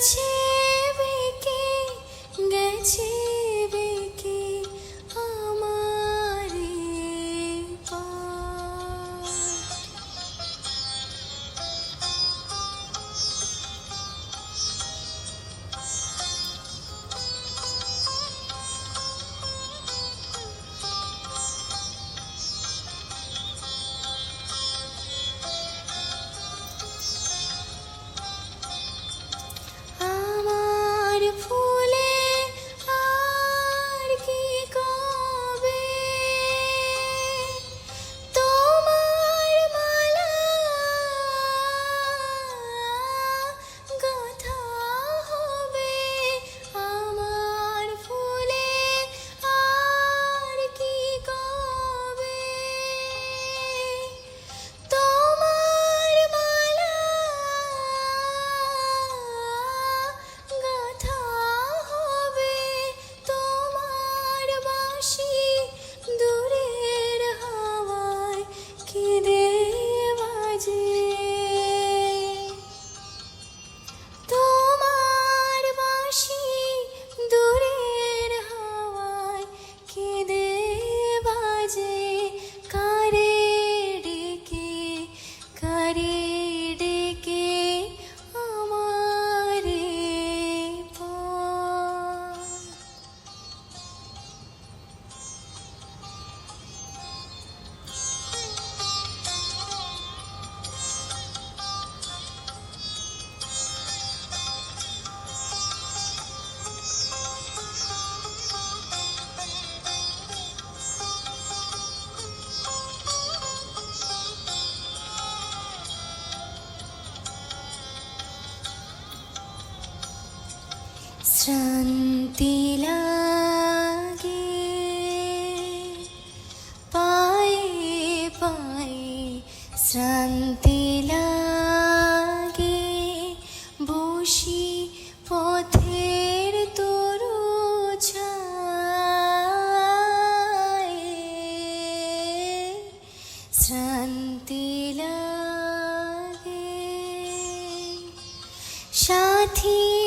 情。শ্রান্তি লাগে। পায়ে পায়ে শ্রান্তি লাগে। বসি পথের তরু শ্রান্তি লাগে। সাথী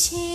切。